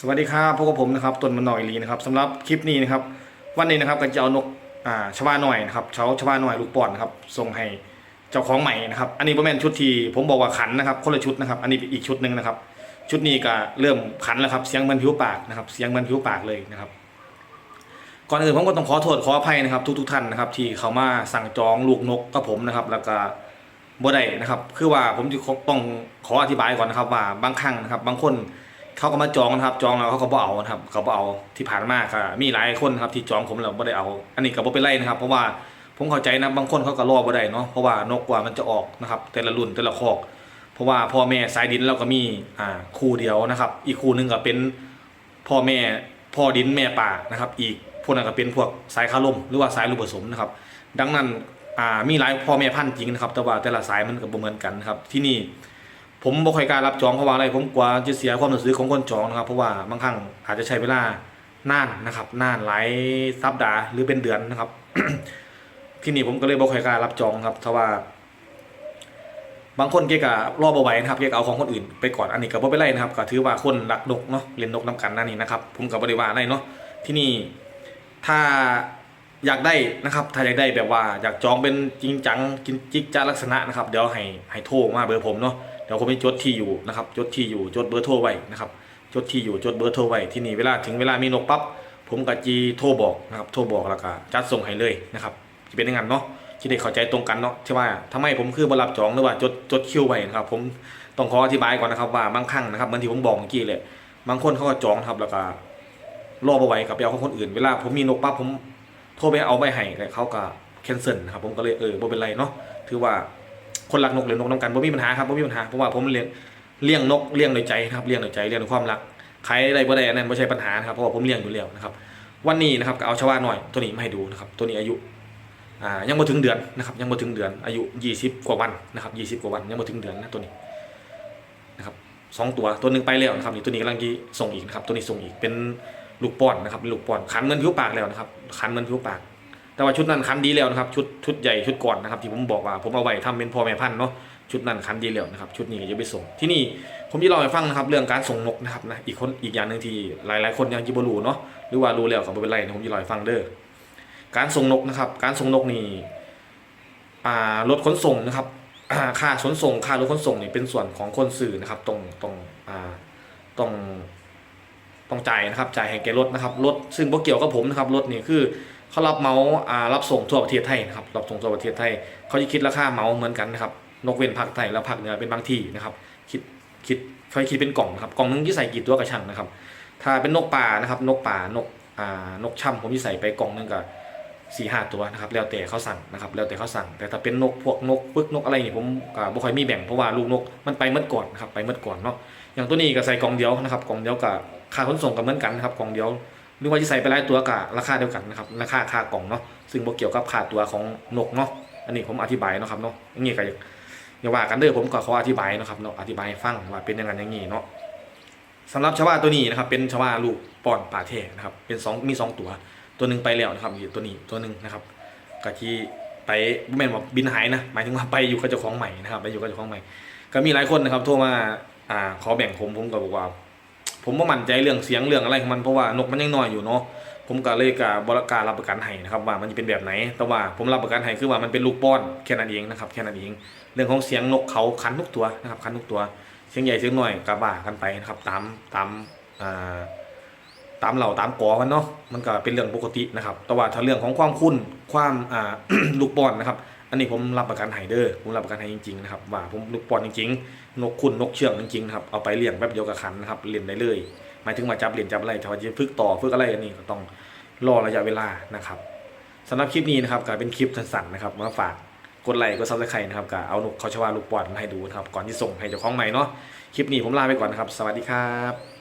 สวัสดีครับพวกบผมนะครับต้นมันหน่อยลีนะครับสำหรับคลิปนี้นะครับ วันนี้นะครับก็จะเอานกอ่าชวาหน่อยนะครับเช้าชวาหน่อยลูกปอนนะครับส่งให้เจ้าของใหม่นะครับ อันนี้ประมาณชุดที่ผมบอกว่าขันนะครับคนละชุดนะครับ อันนี้อีกชุดหนึ่งนะครับ ชุดนี้ก็เริ่มขันแล้วครับเสียงมันผิวปากนะครับ เสียงมันผิวปากเลยนะครับ ก่อนอื่นผมก็ต้องขอโทษขออภัยนะครับ ทุกๆท่านนะครับ ที่เขามาสั่งจองลูกนกกับผมนะครับ แล้วก็บ่ได้นะครับ คือว่าผมจะต้องขออธิบายก่อนนะครับว่าบางครั้งนะครับ บางคน เขาก็มาจองนะครับจองแล้วเขาก็บ่เอานะครับเขาบ่เอาที่ผ่านมาก็มีหลายคนครับที่จองผมแล้วบ่ได้เอา อันนี้ก็บ่เป็นไรนะครับ เพราะว่าผมเข้าใจนะบางคนเขาก็รอบ่ได้เนาะเพราะว่านกกว่ามันจะออกนะครับ แต่ละรุ่นแต่ละคอก เพราะว่าพ่อแม่สายดินเราก็มีอ่าคู่เดียวนะครับ อีกคู่หนึ่งก็เป็นพ่อแม่พ่อดินแม่ป่านะครับ อีกพวกนั้นก็เป็นพวกสายคาลมหรือว่าสายลูกผสมนะครับ ดังนั้นอ่ามีหลายพ่อแม่พันธุ์จริงนะครับ แต่ว่าแต่ละสายมันก็บ่เหมือนกันนะครับที่นี่ ผมบ่ค่อยกล้ารับจองเพราะว่าอะไรผมกลัวจะเสียความรู้สึกของคนจองนะครับ เพราะว่าบางครั้งอาจจะใช้เวลานานนะครับนานหลายสัปดาห์หรือเป็นเดือนนะครับ ที่นี่ผมก็เลยบ่ค่อยกล้ารับจองครับเพราะว่า บางคนเกก็รอบ่ไหวนะครับเกก็เอาของคนอื่นไปก่อนอันนี้ก็บ่เป็นไรนะครับก็ถือว่าคนรักนกเนาะเล่นนกน้กันนั่นนี่นะครับ ผมก็บ่ได้ว่าอะไรเนาะที่นี่ถ้า อยากได้นะครับถ้าอยากได้แบบว่าอยากจองเป็นจริงจังกินจิกจ้าลักษณะนะครับ เดี๋ยวให้ให้โทรมาเบอร์ผมเนาะเดี๋ยวผมจะจดที่อยู่นะครับจดที่อยู่จดเบอร์โทรไว้นะครับจดที่อยู่จดเบอร์โทรไว้ที่นี่เวลาถึงเวลามีนกปั๊บผมก็จีโทรบอกนะครับโทรบอกแล้วก็จัดส่งให้เลยนะครับจะเป็นย่างนั้นเนาะที่ได้เข้าใจตรงกันเนาะที่ว่าทำไมผมคือบรับจองหรือว่าจดจดคิวไว้นะครับ ผมต้องขออธิบายก่อนนะครับว่าบางครั้งนะครับเหมือนที่ผมบอกเมื่อกี้เลยบางคนเขาก็จองครับแล้วก็รอบ่ไหวกับไปเอาของคนอื่นเวลาผมมีนกปั๊บผม โทรไปเอาไปให้แต่เขาก็แคนเซิลนะครับผมก็เลยเออบ่เป็นไรเนาะถือว่าคนรักนกเลี้ยงนกน้ำกันบ่มีปัญหาครับบ่มีปัญหาเพราะว่าผมเลี้ยงเลี้ยงนกเลี้ยงโดยใจนะครับเลี้ยงโดยใจเลี้ยงด้วยความรักใครได้บ่ได้นนั้นไม่ใช่ปัญหานะครับเพราะว่าผมเลี้ยงอยู่แล้วนะครับ วันนี้นะครับก็เอาชาวาหน่อยตัวนี้มาให้ดูนะครับ ตัวนี้อายุอ่ายังบ่ถึงเดือนนะครับยังบ่ถึงเดือนอายุ 20 กว่าวันนะครับ20 กว่าวันยังบ่ถึงเดือนนะตัวนี้นะครับสองตัวตัวหนึ่งไปแล้วนะครับนี่ตัวนี้กำลังที่ส่งอีกนะครับตัวนี้ส่งอีกเป็น ลูกป้อนนะครับเป็นลูกป้อนขันเหมือนผิวปากแล้วนะครับขันเหมือนผิวปาก แต่ว่าชุดนั้นขันดีแล้วนะครับ ชุดชุดใหญ่ชุดก่อนนะครับ ที่ผมบอกว่าผมเอาไว้ทำเป็นพ่อแม่พันธุ์เนาะชุดนั้นขันดีแล้วนะครับ ชุดนี้ก็จะไปส่ง ที่นี่ผมจะเล่าให้ฟังนะครับ เรื่องการส่งนกนะครับนะอีกคนอีกอย่างหนึ่งที่หลายๆ คนยังจิบรู้เนาะหรือว่ารู้แล้วก็บ่เป็นไรนะผมจะเล่าให้ฟังเด้อการส่งนกนะครับ การส่งนกนี่อ่ารถขนส่งนะครับค่าขนส่งค่ารถขนส่งนี่เป็นส่วนของคนสื่อนะครับตรงตรงอ่าตรง ต้องจ่ายนะครับจ่ายให้แก่รถนะครับรถซึ่งบ่เกี่ยวกับผมนะครับรถนี่คือเขารับเมาอ่ารับส่งทั่วประเทศไทยนะครับรับส่งทั่วประเทศไทยเขาจะคิดราคาเมาส์เหมือนกันนะครับนกเว้นภาคใต้แล้วภาคเหนือเป็นบางที่นะครับ คิดคิดเขาคิดเป็นกล่องนะครับกล่องนึงที่ใส่กี่ตัวกระชังนะครับ ถ้าเป็นนกป่านะครับ นกป่านกอ่านกช่ำผมที่ใส่ไปกล่องนึงก็สี่ห้าตัวนะครับแล้วแต่เขาสั่งนะครับแล้วแต่เขาสั่ง แต่ถ้าเป็นนกพวกนกปึกนกอะไรนี่ผมบ่ค่อยมีแบ่งเพราะว่าลูกนกมันไปเมื่อก่อนนะครับไปเมื่อก่อนเนาะ อย่างตัวนี้ก็ใส่กล่องเดียวนะครับกล่องเดียวกับค่าขนส่งก็เหมือนกันนะครับกล่องเดียวหรือว่าที่ใส่ไปหลายตัวก็ราคาเดียวกันนะครับราคาค่ากล่องเนาะซึ่งบ่เกี่ยวกับค่าตัวของนกเนาะอันนี้ผมอธิบายนะครับเนาะอย่างนี้ก็อย่าว่ากันเด้อผมก็ขออธิบายนะครับเนาะอธิบายให้ฟังว่าเป็นย่างนั้นอย่างนี้เนาะสำหรับชาวาตัวนี้นะครับเป็นชาวาลูกป้อนป่าเทนะครับเป็นสองมีสองตัว ตัวหนึ่งไปแล้วนะครับอีกตัวนี้ตัวหนึ่งนะครับก็ที่ไปบ่แม่นว่าบินหายนะหมายถึงว่าไปอยู่กับเจ้าของใหม่นะครับไปอยู่กับเจ้าของใหม่ ก็มีหลายคนนะครับโทรมา อ่าขอแบ่งผมผมก็บอกว่า ผมบ่มั่นใจเรื่องเสียงเรื่องอะไรของมันเพราะว่านกมันยังน้อยอยู่เนาะผมก็เลยกับบริการรับประกันให้นะครับว่ามันจะเป็นแบบไหน แต่ว่าผมรับประกันให้คือว่ามันเป็นลูกป้อนแค่นั้นเองนะครับแค่นั้นเอง เรื่องของเสียงนกเขาคันทุกตัวนะครับคันทุกตัว เสียงใหญ่เสียงน้อยกระบ่ากันไปนะครับตามตามอ่าตามเหล่าตามกอมันเนาะมันก็เป็นเรื่องปกตินะครับ แต่ว่าถ้าเรื่องของความคุ้นความอ่าลูกบอลนะครับ อันนี้ผมรับประกันให้เด้อผมรับประกันให้จริงๆนะครับว่าผมลูกบอลจริงๆ นกคุณนกเชื่องจริงๆนะครับเอาไปเลี้ยงแป๊บเดียวกับขันนะครับเลี้ยงได้เลย หมายถึงมาจับเลี้ยงจับอะไรถ้าว่าจะฝึกต่อฝึกอะไรอันนี้ก็ต้องรอระยะเวลานะครับสำหรับคลิปนี้นะครับก็เป็นคลิปสั้นๆนะครับมาฝากกดไลค์กดซับสไครต์นะครับก็เอานกเขาชวาลูกบอลมาให้ดูนะครับก่อนที่ส่งให้เจ้าของใหม่เนาะคลิปนี้ผมลาไปก่อนนะครับ สวัสดีครับ